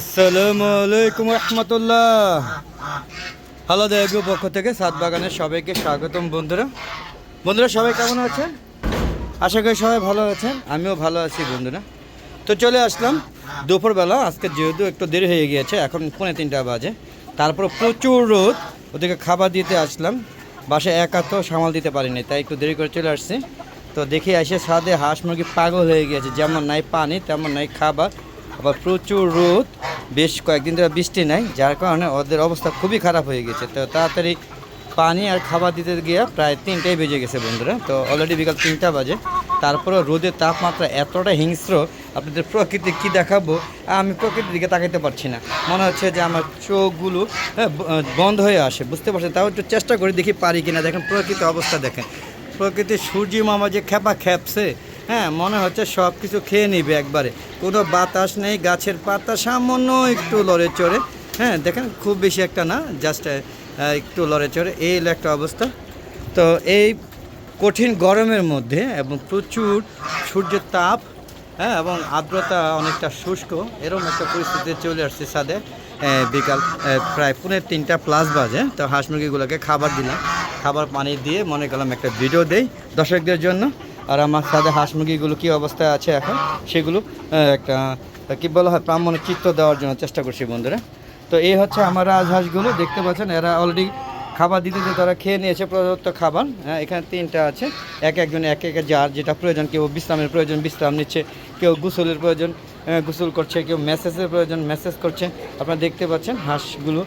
আসসালামু আলাইকুম রহমতুল্লাহ। হ্যালো দেবু পক্ষ থেকে সাত বাগানের সবাইকে স্বাগতম বন্ধুরা। বন্ধুরা, সবাই কেমন আছেন? আশা করি সবাই ভালো আছেন, আমিও ভালো আছি বন্ধুরা। তো চলে আসলাম, দুপুরবেলা, আজকে যেহেতু একটু দেরি হয়ে গিয়েছে, এখন পৌনে তিনটা বাজে। তারপর প্রচুর রোদ ওদেরকে খাবার দিতে আসলাম, বাসায় একা তো সামাল দিতে পারিনি, তাই একটু দেরি করে চলে আসছি। তো দেখি এসে সাদে হাঁস মুরগি পাগল হয়ে গিয়েছে, যেমন নাই পানি, তেমন নাই খাবার। আবার প্রচুর রোদ বেশ কয়েকদিন ধরে বৃষ্টি নাই যার কারণে ওদের অবস্থা খুবই খারাপ হয়ে গেছে। তো তাড়াতাড়ি পানি আর খাবার দিতে গিয়ে প্রায় তিনটাই বেজে গেছে বন্ধুরা। তো অলরেডি বিকাল তিনটা বাজে। তারপরে রোদের তাপমাত্রা এতটা হিংস্র আপনাদের প্রকৃতি কি দেখাবো আমি প্রকৃতির দিকে তাকাইতে পারছি না। মনে হচ্ছে যে আমার চোখগুলো হ্যাঁ, বন্ধ হয়ে আসে বুঝতে পারছেন? তাও একটু চেষ্টা করে দেখি পারি কিনা। দেখেন প্রকৃতির অবস্থা দেখেন। প্রকৃতির সূর্য মামা যে খেপা খেপছে হ্যাঁ মনে হচ্ছে সব কিছু খেয়ে নিবে একবারে। কোনো বাতাস নেই, গাছের পাতা সামান্য একটু লড়ে চড়ে। হ্যাঁ দেখেন, খুব বেশি একটা না জাস্ট একটু লড়ে চড়ে। এই একটা অবস্থা। তো এই কঠিন গরমের মধ্যে এবং প্রচুর সূর্যের তাপ হ্যাঁ এবং আর্দ্রতা অনেকটা শুষ্ক এরকম একটা পরিস্থিতি চলে আসছে সাদে বিকাল প্রায় পুনে তিনটা প্লাস বাজে, তো হাঁস মুরগিগুলোকে খাবার দিলাম। খাবার পানি দিয়ে মনে করলাম একটা ভিডিও দেই দর্শকদের জন্য। আর আমার সাথে হাঁস মুরগিগুলো কী অবস্থায় আছে এখন সেগুলো একটা কী বলা হয় প্রাম্যণের চিত্র দেওয়ার জন্য চেষ্টা করছি বন্ধুরা। তো এই হচ্ছে আমার রাজহাঁসগুলো দেখতে পাচ্ছেন এরা অলরেডি খাবার দিতে দিতে তারা খেয়ে নিয়েছে প্রদত্ত খাবার। হ্যাঁ, এখানে তিনটা আছে এক একজন এক এক যার যেটা প্রয়োজন কেউ বিশ্রামের প্রয়োজন বিশ্রাম নিচ্ছে কেউ গোসলের প্রয়োজন গোসল করছে কেউ মেসেজের প্রয়োজন মেসেজ করছে। আপনারা দেখতে পাচ্ছেন হাঁসগুলো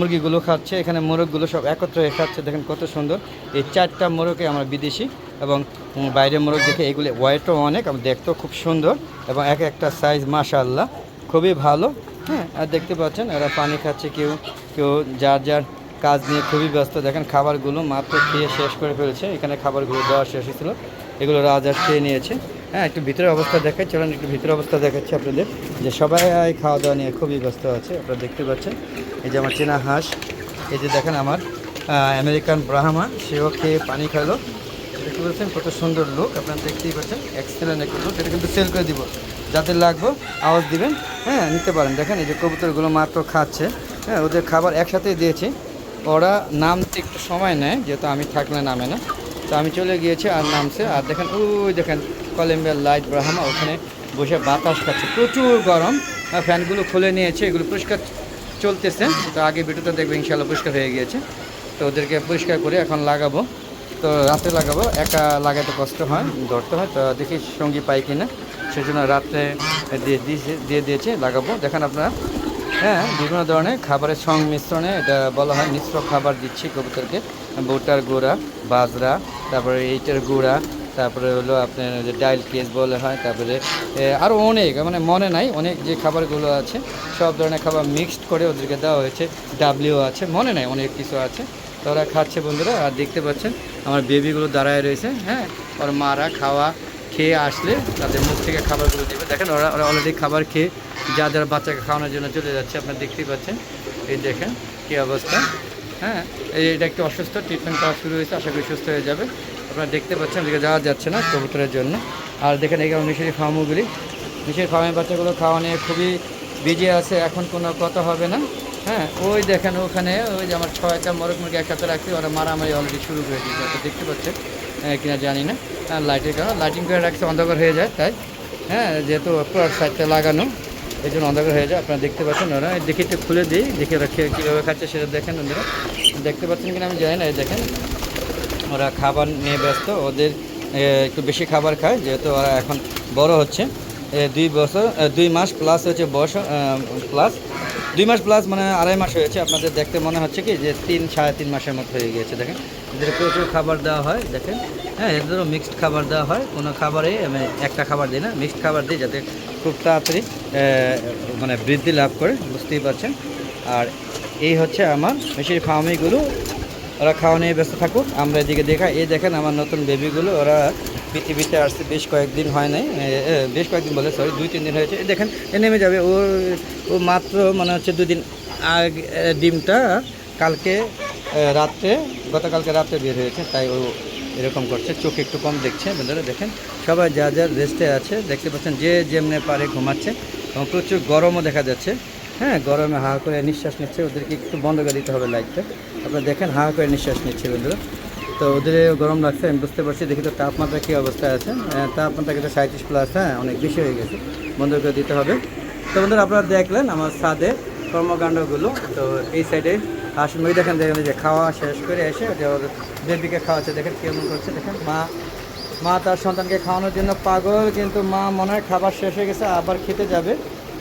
মুরগিগুলো খাচ্ছে এখানে মোরগগুলো সব একত্র খাচ্ছে দেখেন কত সুন্দর। এই চারটা মোরগে আমরা বিদেশি এবং উম, বাইরের মোরগ দেখে এগুলি ওয়েটও অনেক এবং দেখতেও খুব সুন্দর এবং এক একটা সাইজ মাশাআল্লাহ খুবই ভালো। হ্যাঁ। আর দেখতে পাচ্ছেন এরা পানি খাচ্ছে কেউ কেউ যার যার কাজ নিয়ে খুবই ব্যস্ত। দেখেন খাবারগুলো মাত্র খেয়ে শেষ করে ফেলেছে এখানে খাবারগুলো দেওয়া শেষ হয়েছিল। এগুলো রাজহাঁস খেয়ে নিয়েছে। হ্যাঁ একটু ভিতরের অবস্থা দেখাই চলেন একটু ভিতরের অবস্থা দেখাচ্ছি আপনাদের। যে সবাই খাওয়া দাওয়া নিয়ে খুবই ব্যস্ত আছে আপনারা দেখতে পাচ্ছেন। এই যে আমার চেনা হাঁস এই যে দেখেন আমার আমেরিকান ব্রাহ্মা সেও খেয়ে পানি দেখতে পাচ্ছেন কত সুন্দর লুক আপনারা দেখতেই পাচ্ছেন এক্সেলেন্ট একটা লোক এটা কিন্তু সেল করে দিব। যাদের লাগবে, আওয়াজ দিবেন হ্যাঁ নিতে পারেন। দেখেন, এই যে কবুতরগুলো মাত্র খাচ্ছে হ্যাঁ ওদের খাবার একসাথেই দিয়েছি। ওরা নামতে একটু সময় নেয়, যেহেতু আমি থাকলে নামে না। তো আমি চলে গিয়েছি আর নামছে। আর দেখেন, ওই দেখেন, কলম্বিয়ার লাইট ব্রাহ্মা, ওখানে বসে বাতাস খাচ্ছে। প্রচুর গরম। আর ফ্যানগুলো খুলে নিয়েছে, এগুলো পরিষ্কার চলতেছে। তো আগে ভিডিওতে দেখবে ইনশাল্লাহ পরিষ্কার হয়ে গিয়েছে। তো ওদেরকে পরিষ্কার করে এখন লাগাবো। তো রাতে লাগাবো, একা লাগাতে কষ্ট হয়, ধরতে হয়, তো দেখি সঙ্গী পাই কিনা। সেজন্য রাত্রে দিয়ে দিয়েছে দিয়ে দিয়েছে, লাগাবো। দেখেন আপনারা হ্যাঁ বিভিন্ন ধরনের খাবারের সংমিশ্রণে এটা বলা হয়, মিশ্র খাবার দিচ্ছি কবুতরকে। ভুট্টার গুঁড়া, বাজরা, তারপরে এইটার গুঁড়া, তারপরে হলো আপনার যে ডাইল কেস বলে হয়, তারপরে আরও অনেক মানে মনে নাই, অনেক যে খাবারগুলো আছে, সব ধরনের খাবার মিক্সড করে ওদেরকে দেওয়া হয়েছে ডাবলিও আছে, মনে নাই অনেক কিছু আছে। তো ওরা খাচ্ছে বন্ধুরা, আর দেখতে পাচ্ছেন আমার বেবিগুলো দাঁড়ায় রয়েছে হ্যাঁ? ওর মারা খাওয়া খেয়ে আসলে তাদের মুখ থেকে খাবারগুলো দেবে। দেখেন ওরা ওরা অলরেডি খাবার খেয়ে যা যারা বাচ্চাকে খাওয়ানোর জন্য চলে যাচ্ছে, আপনারা দেখতেই পাচ্ছেন। এই দেখেন কী অবস্থা হ্যাঁ? এই এটা একটু অসুস্থ ট্রিটমেন্ট করা শুরু হয়েছে, আশা করি সুস্থ হয়ে যাবে। আপনারা দেখতে পাচ্ছেন এদিকে যাওয়া যাচ্ছে না কবুতরের জন্য। আর দেখেন এখানে মিশরি ফার্মগুলি মিশরি ফার্মের বাচ্চাগুলো খাওয়া নিয়ে খুবই বিজি আছে, এখন কোনো কথা হবে না। হ্যাঁ ওই দেখেন ওখানে, ওই যে আমার ছয়টা মরক মুরগি একসাথে রাখছি, ওরা মারামারি অলরেডি শুরু করে দিয়েছে তো দেখতে পাচ্ছেন। কিনা জানি না। লাইটের কারণে লাইটিং করে রাখছে, অন্ধকার হয়ে যায়, তাই। হ্যাঁ যেহেতু পুরো সাইডটা লাগানো, এই জন্য অন্ধকার হয়ে যায়, আপনারা দেখতে পাচ্ছেন ওরা। দেখি একটু খুলে দিই, দেখে ওরা খেয়ে কীভাবে খাচ্ছে সেটা দেখেন ওদের দেখতে পাচ্ছেন কিনা আমি জানি না, এই দেখেন। ওরা খাবার নিয়ে ব্যস্ত, ওদের একটু বেশি খাবার খায়, যেহেতু ওরা এখন বড় হচ্ছে। দুই বছর দুই মাস প্লাস হচ্ছে বয়স প্লাস দুই মাস প্লাস মানে আড়াই মাস হয়েছে, আপনাদের দেখতে মনে হচ্ছে কি যে তিন, সাড়ে তিন মাসের মতো হয়ে গিয়েছে, দেখেন। এদের প্রচুর খাবার দেওয়া হয়, দেখেন। হ্যাঁ এদেরও মিক্সড খাবার দেওয়া হয়। কোনো খাবারে আমি একটা খাবার দিই না মিক্সড খাবার দিই যাতে খুব তাড়াতাড়ি মানে বৃদ্ধি লাভ করে, বুঝতেই পারছেন। আর এই হচ্ছে আমার মেশির ফার্মিগুলো ওরা খাওয়া নিয়ে ব্যস্ত থাকুক, আমরা এদিকে দেখা এই দেখেন আমার নতুন বেবিগুলো ওরা পৃথিবীতে আসছে বেশ কয়েকদিন হয় নাই বেশ কয়েকদিন বলে সরি দুই, তিন দিন হয়েছে। দেখেন, এ নেমে যাবে, ও ও মাত্র মনে হচ্ছে দুদিন আগে ডিমটা কালকে রাত্রে, গতকালকে রাত্রে বের হয়েছে, তাই ও এরকম করছে, চোখ একটু কম দেখছে, বন্ধুরা, দেখেন, সবাই যা যা রেস্টে আছে, দেখতে পাচ্ছেন, যে যেমনে পারে ঘুমাচ্ছে, এবং প্রচুর গরমও দেখা যাচ্ছে হ্যাঁ গরমে হা করে নিঃশ্বাস নিচ্ছে, ওদেরকে একটু বন্ধ করে দিতে হবে লাইটটা। আপনারা দেখেন, হা করে নিঃশ্বাস নিচ্ছে, বন্ধুরা। তো ওদের গরম লাগছে, আমি বুঝতে পারছি, দেখি তো তাপমাত্রা কী অবস্থায় আছে। তাপমাত্রা কিন্তু সাঁত্রিশ প্লাস হ্যাঁ অনেক বেশি হয়ে গেছে। বন্ধ করে দিতে হবে। তো বন্ধুরা, আপনারা দেখলেন আমার ছাদে কর্মকাণ্ডগুলো। তো এই সাইডে হাঁস মুরগি দেখেন দেখেন যে খাওয়া শেষ করে এসে বেবিকে খাওয়াচ্ছে, দেখেন কেমন করছে, দেখেন। মা মা তার সন্তানকে খাওয়ানোর জন্য পাগল, কিন্তু মা মনে হয় খাবার শেষ হয়ে গেছে, আবার খেতে যাবে।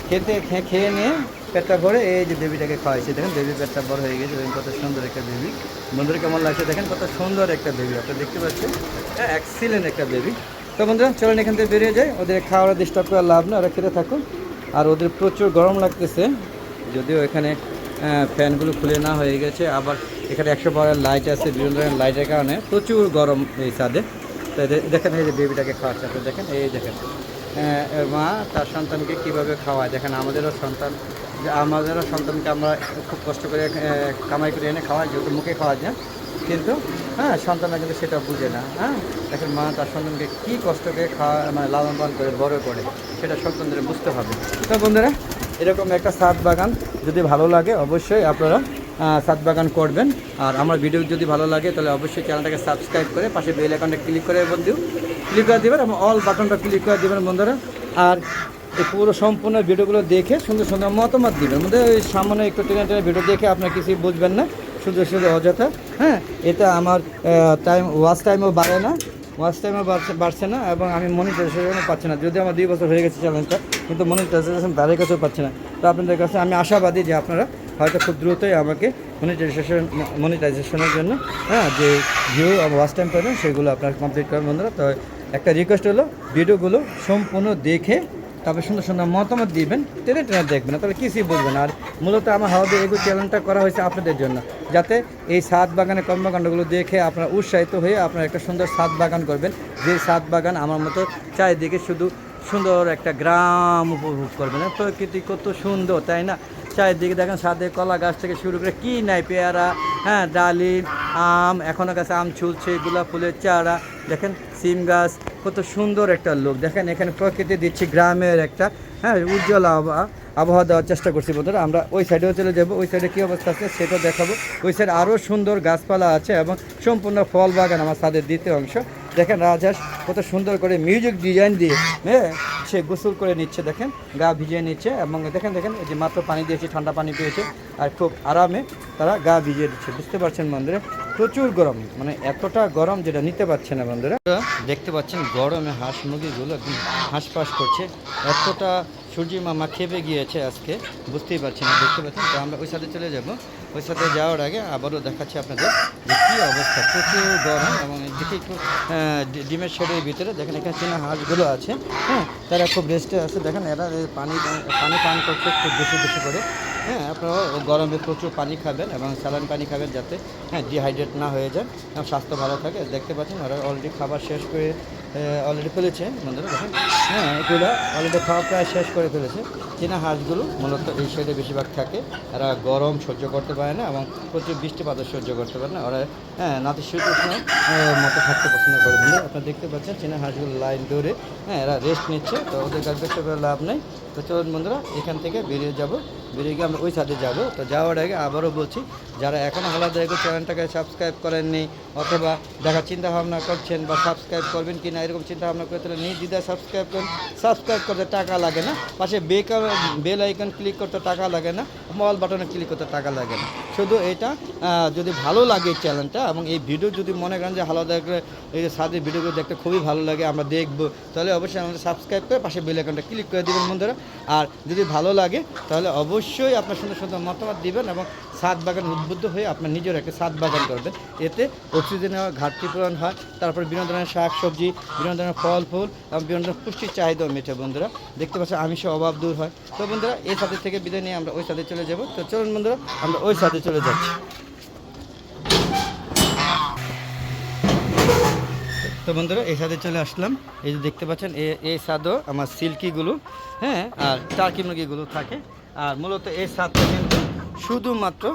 খেতে খেয়ে নিয়ে পেটটা ভরে এই যে বেবিটাকে খাওয়াইছে। দেখেন বেবি পেটটা বড় হয়ে গেছে কত সুন্দর একটা বেবি বন্ধুরা কেমন লাগছে? দেখেন কত সুন্দর একটা বেবি আপনারা দেখতে পাচ্ছেন? হ্যাঁ এক্সিলেন্ট একটা বেবি তো বন্ধুরা, চলেন এখান থেকে বেরিয়ে যাই। ওদের খাওয়ার ডিস্টার্ব করে লাভ না, ওরা খেতে থাকুন আর ওদের প্রচুর গরম লাগতেছে, যদিও এখানে ফ্যানগুলো খুলে না হয়ে গেছে। আবার এখানে একশো বারের লাইট আছে, বিভিন্ন ধরনের লাইটের কারণে প্রচুর গরম এই ছাদে। তো দেখেন এই যে বেবিটাকে খাওয়াচ্ছে দেখেন, এই দেখেন। মা, তার সন্তানকে কীভাবে খাওয়ায়? দেখেন, আমাদেরও সন্তান আমাদেরও সন্তানকে আমরা খুব কষ্ট করে কামাই করে এনে খাওয়াই, যেহেতু মুখে খাওয়া যায় কিন্তু হ্যাঁ সন্তানরা কিন্তু সেটা বুঝে না হ্যাঁ? দেখেন, মা তার সন্তানকে কী কষ্ট করে খাওয়া মানে লালন পালন করে, বড় করে, সেটা সন্তানদের বুঝতে হবে। তো বন্ধুরা, এরকম একটা সাত বাগান যদি ভালো লাগে, অবশ্যই আপনারা সাত বাগান করবেন। আর আমার ভিডিও যদি ভালো লাগে, তাহলে অবশ্যই চ্যানেলটাকে সাবস্ক্রাইব করে পাশে বেল আইকনটা ক্লিক করে বন্ধু, ক্লিক করে দেবেন এবং অল বাটনটা ক্লিক করে দেবেন বন্ধুরা। আর এই পুরো সম্পূর্ণ ভিডিওগুলো দেখে সুন্দর সুন্দর মতামত দিবেন। মধ্যে সামান্য একটু টেনে টেনে ভিডিও দেখে আপনার কিছুই বুঝবেন না শুধু শুধু অযথা। হ্যাঁ এটা আমার টাইম ওয়াচ টাইমও বাড়ে না ওয়াচ টাইমও বাড়ছে বাড়ছে না এবং আমি মনিটাইজেশনও পাচ্ছি না। যদি আমার দুই বছর হয়ে গেছে চ্যালেঞ্জটা কিন্তু মনিটাইজেশন তাদের কাছেও পাচ্ছি না। তো আপনাদের কাছে আমি আশাবাদী যে আপনারা হয়তো খুব দ্রুতই আমাকে মনিটাইজেশন মনিটাইজেশনের জন্য হ্যাঁ যে ভিউ ওয়াচ টাইম পাবেন সেগুলো আপনার কমপ্লিট করেন বন্ধুরা। তো একটা রিকোয়েস্ট হলো, ভিডিওগুলো সম্পূর্ণ দেখে, তবে সুন্দর সুন্দর মতামত দিবেন, টেনে টেনে দেখবেন তাহলে কিছুই বুঝবেন আর মূলত আমার হাওয়াবে এগো চ্যানেলটা করা হয়েছে আপনাদের জন্য, যাতে এই সাত বাগানের কর্মকাণ্ডগুলো দেখে আপনারা উৎসাহিত হয়ে আপনারা একটা সুন্দর সাত বাগান করবেন। যে সাত বাগান আমার মতো চারিদিকে শুধু সুন্দর একটা গ্রাম উপভোগ করবেন। প্রকৃতি কত সুন্দর, তাই না? চারিদিকে দেখেন সাদে কলা গাছ থেকে শুরু করে কী নাই, পেয়ারা হ্যাঁ ডালিম, আম, এখনও গাছে আম ছুলছে গোলাপ ফুলের চারা। দেখেন সিম গাছ, কত সুন্দর একটা লোক দেখেন এখানে প্রকৃতি দিচ্ছি গ্রামের একটা হ্যাঁ উজ্জ্বল আবহাওয়া আবহাওয়া দেওয়ার চেষ্টা করছি বন্ধুরা। আমরা ওই সাইডেও চলে যাব, ওই সাইডে কী অবস্থা আছে সেটা দেখাবো। ওই সাইডে আরও সুন্দর গাছপালা আছে এবং সম্পূর্ণ ফল বাগান আমার ছাদের দ্বিতীয় অংশ। দেখেন রাজহাঁস কত সুন্দর করে মিউজিক ডিজাইন দিয়ে হ্যাঁ সে গোসল করে নিচ্ছে, দেখেন, গা ভিজিয়ে নিচ্ছে এবং দেখেন দেখেন, এই যে মাত্র পানি দিয়েছে, ঠান্ডা পানি পেয়েছে আর খুব আরামে তারা গা ভিজিয়ে দিচ্ছে। বুঝতে পারছেন বন্ধুরা? প্রচুর গরম মানে এতটা গরম যেটা নিতে পারছে না বন্ধুরা। দেখতে পাচ্ছেন, গরমে হাঁস মুরগিগুলো একদম হাঁসফাঁস করছে। এতটা সূর্য মামা খেপে গিয়েছে আজকে, বুঝতেই পারছি না, দেখতে পাচ্ছেন, তো আমরা ওই সাথে চলে যাব। ওই সাথে যাওয়ার আগে আবারও দেখাচ্ছি আপনাদের যে কী অবস্থা, প্রচুর গরম এবং দেখি একটু ডিমের শেডের ভিতরে দেখেন এখানে চেনা হাঁসগুলো আছে হ্যাঁ তারা খুব রেস্টে আছে। দেখেন এরা পানি পানি পান করছে খুব বেশি বেশি করে। হ্যাঁ আপনারা গরমে প্রচুর পানি খাবেন এবং স্যালান পানি খাবেন যাতে হ্যাঁ ডিহাইড্রেট না হয়ে যায় স্বাস্থ্য ভালো থাকে। দেখতে পাচ্ছেন, ওরা অলরেডি খাবার শেষ করে অলরেডি ফেলেছে, বন্ধুরা হ্যাঁ এগুলো অলরেডি খাওয়া প্রায় শেষ করে ফেলেছে। চীনা হাঁসগুলো মূলত এই সাইডে বেশিরভাগ থাকে। এরা গরম সহ্য করতে পারে না এবং প্রচুর বৃষ্টিপাতও সহ্য করতে পারে না। ওরা হ্যাঁ নাতিশীতোষ্ণ মতো থাকতে পছন্দ করে। বন্ধু আপনারা দেখতে পাচ্ছেন, চীনা হাঁসগুলো লাইন ধরে হ্যাঁ এরা রেস্ট নিচ্ছে। তো ওদের করে লাভ নেই। তো চলুন বন্ধুরা, এখান থেকে বেরিয়ে যাব। বেরিয়ে গিয়ে আমরা ওই সাথে যাব। তো যাওয়ার আগে আবারও বলছি যারা এখনও আলাদা এগো চ্যানেলটাকে সাবস্ক্রাইব করেননি, অথবা দেখা চিন্তা ভাবনা করছেন বা সাবস্ক্রাইব করবেন কি না এরকম চিন্তা ভাবনা করে তাহলে দিদা সাবস্ক্রাইব করেন। সাবস্ক্রাইব করতে টাকা লাগে না। পাশে বেকার বেল আইকন ক্লিক করতে টাকা লাগে না মল বাটনে ক্লিক করতে টাকা লাগে না। শুধু এটা যদি ভালো লাগে চ্যানেলটা এবং এই ভিডিও যদি মনে করেন যে করে এই সাদের ভিডিওগুলো দেখতে খুবই ভালো লাগে, আমরা দেখব, তাহলে অবশ্যই আমাদের সাবস্ক্রাইব করে পাশে বেল আইকনটা ক্লিক করে দেবেন বন্ধুরা। আর যদি ভালো লাগে, তাহলে অবশ্যই আপনার সুন্দর সুন্দর মতামত দিবেন এবং সাত বাগান উদ্বুদ্ধ হয়ে আপনার নিজের একটা সাত বাগান করবেন। এতে অক্সিজেনের ঘাটতি পূরণ হয়, তারপর বিভিন্ন ধরনের শাক, সবজি বিভিন্ন ধরনের ফল, ফুল এবং বিভিন্ন ধরনের পুষ্টির চাহিদাও মেটে বন্ধুরা। দেখতে পাচ্ছেন, আমিষের অভাব দূর হয়। তো বন্ধুরা, এই সাথে থেকে বিদায় নিয়ে আমরা ওই সাথে চলে যাব। তো চলুন বন্ধুরা, আমরা ওই সাথে চলে যাচ্ছি। তো বন্ধুরা, এই সাথে চলে আসলাম। এই যে দেখতে পাচ্ছেন এই সাদও আমার সিল্কিগুলো হ্যাঁ আর টার্কি মুরগিগুলো থাকে। আর মূলত এই সাদটা কিন্তু শুধুমাত্র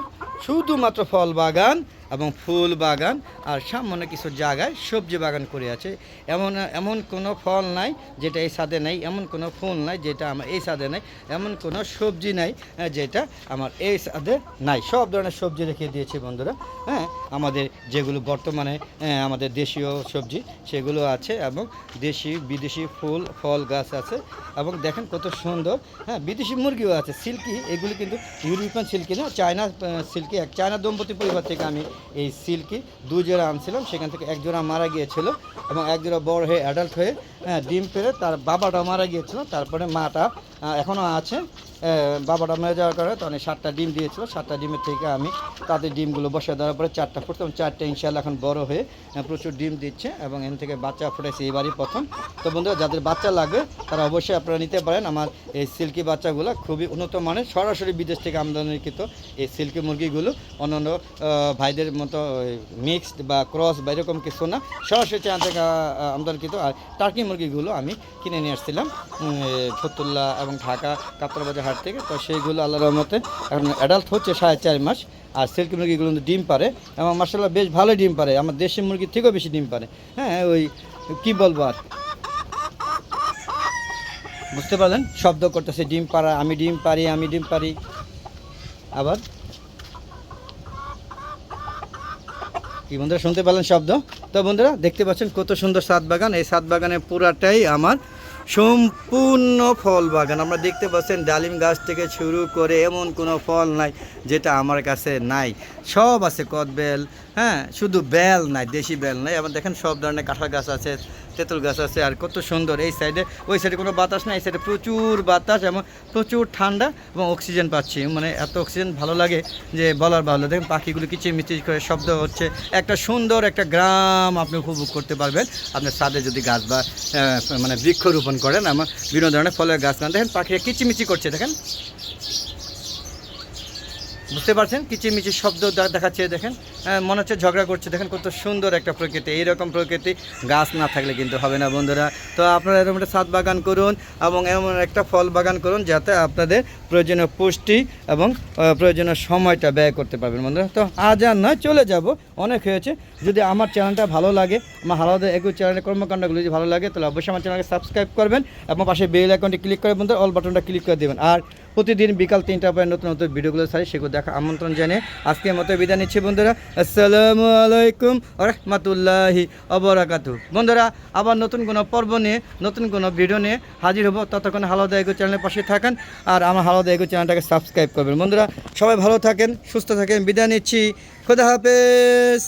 শুধুমাত্র ফল বাগান এবং ফুল বাগান আর সামান্য কিছু জায়গায় সবজি বাগান করে আছে। এমন এমন কোনো ফল নাই যেটা এই সাদে নেই, এমন কোনো ফুল নাই যেটা আমার এই সাদে নেই, এমন কোনো সবজি নাই যেটা আমার এই সাদে নাই। সব ধরনের সবজি রেখে দিয়েছি বন্ধুরা। হ্যাঁ আমাদের যেগুলো বর্তমানে আমাদের দেশীয় সবজি, সেগুলো আছে এবং দেশি, বিদেশি ফুল, ফল গাছ আছে এবং দেখেন কত সুন্দর। হ্যাঁ বিদেশি মুরগিও আছে, সিল্কি, এগুলি কিন্তু ইউরোপিয়ান সিল্কি না, চায়না সিল্কি, এক চায়না দম্পতি পরিবার থেকে আমি এই সিল্কি। দুই জোড়া আনছিলাম সেখান থেকে এক জোড়া মারা গিয়েছিল এবং এক জোড়া বড় হয়ে অ্যাডাল্ট হয়ে হ্যাঁ, ডিম পেরে তার বাবাটা মারা গিয়েছিল তারপরে মাটা এখনও আছে। বাবাটা মেরে যাওয়ার কারণে তখন সাতটা ডিম দিয়েছিল। সাতটা ডিমের থেকে আমি তাদের ডিমগুলো বসে দেওয়ার পরে চারটা ফুটতো এবং চারটে ইনশাল্লাহ এখন বড় হয়ে প্রচুর ডিম দিচ্ছে এবং এখান থেকে বাচ্চা ফুটেছে এবারই প্রথম। তো বন্ধুরা যাদের বাচ্চা লাগবে তারা অবশ্যই আপনারা নিতে পারেন। আমার এই সিল্কি বাচ্চাগুলো খুবই উন্নত মানের সরাসরি বিদেশ থেকে আমদানিকৃত এই সিল্কি মুরগিগুলো। অন্যান্য আহ, ভাইদের মতো মিক্সড বা ক্রস বা এরকম কিছু না সরাসরি চায়না থেকে আমদানিকৃত। আর টার্কি মুরগিগুলো আমি কিনে নিয়ে আসছিলাম উম, এ, ফতুল্লা এবং ঢাকা কাতরবাজার হাট থেকে। তো সেইগুলো আল্লাহ রহমতে এখন অ্যাডাল্ট হচ্ছে সাড়ে চার মাস। আর সিল্কি মুরগিগুলো কিন্তু ডিম পারে এবং মার্শাল্লাহ বেশ ভালো ডিম পারে আমার দেশি মুরগির থেকেও বেশি ডিম পারে হ্যাঁ ওই কী বলব আর? বুঝতে পারলেন? শব্দ করতেছে, ডিম পাড়া, আমি ডিম পারি আমি ডিম পারি আবার? কি বন্ধুরা, শুনতে পেলেন শব্দ? তো বন্ধুরা, দেখতে পাচ্ছেন কত সুন্দর সাত বাগান এই সাত বাগানে পুরাটাই আমার সম্পূর্ণ ফল বাগান। আমরা দেখতে পাচ্ছেন ডালিম গাছ থেকে শুরু করে এমন কোনো ফল নাই যেটা আমার কাছে নাই। সব আছে কদবেল হ্যাঁ? শুধু বেল নাই, দেশি বেল নাই। আবার দেখেন সব ধরনের কাঁঠাল গাছ আছে, তেঁতুল গাছ আছে, আর কত সুন্দর এই সাইডে ওই সাইডে কোনো বাতাস নাই, এই সাইডে প্রচুর বাতাস এবং প্রচুর ঠান্ডা এবং অক্সিজেন পাচ্ছি। মানে এত অক্সিজেন ভালো লাগে যে বলার ভালো দেখেন পাখিগুলো কিচিরমিচির করে শব্দ হচ্ছে। একটা সুন্দর একটা গ্রাম আপনি উপভোগ করতে পারবেন। আপনার সাদে যদি গাছ বা মানে বৃক্ষরোপণ করেন, আমার বিভিন্ন ধরনের ফলের গাছ না, দেখেন পাখিরা কিচিমিচি করছে, দেখেন। বুঝতে পারছেন? কিচিমিচির শব্দ দেখাচ্ছে দেখেন। মনে হচ্ছে ঝগড়া করছে। দেখেন কত সুন্দর একটা প্রকৃতি, এইরকম প্রকৃতি। গাছ না থাকলে কিন্তু হবে না বন্ধুরা। তো আপনারা এরকম একটা ছাদ বাগান করুন এবং এমন একটা ফল বাগান করুন যাতে আপনাদের প্রয়োজনীয় পুষ্টি এবং প্রয়োজনীয় সময়টা ব্যয় করতে পারবেন বন্ধুরা। তো আজ আর নয়, চলে যাব। অনেক হয়েছে। যদি আমার চ্যানেলটা ভালো লাগে, আমার হালাদা একুশ চ্যানেলের কর্মকাণ্ডগুলো যদি ভালো লাগে, তাহলে অবশ্যই আমার চ্যানেলকে সাবস্ক্রাইব করবেন এবং পাশে বেল আইকনটি ক্লিক করে বন্ধুরা অল বাটনটা ক্লিক করে দেবেন। আর প্রতিদিন বিকাল তিনটা পরে নতুন নতুন ভিডিওগুলো ছাড়ি, সেগুলো দেখা আমন্ত্রণ জানিয়ে আজকের মতো বিদায় নিচ্ছি বন্ধুরা। আসসালামু আলাইকুম রহমতুল্লাহি অবরাকাতু। বন্ধুরা, আবার নতুন কোনো পর্ব নিয়ে, নতুন কোনো ভিডিও নিয়ে হাজির হব। ততক্ষণ হালদা এগো চ্যানেলের পাশে থাকেন আর আমার হালদা এগো চ্যানেলটাকে সাবস্ক্রাইব করবেন। বন্ধুরা, সবাই ভালো থাকেন, সুস্থ থাকেন। বিদায় নিচ্ছি। খোদা হাফেজ।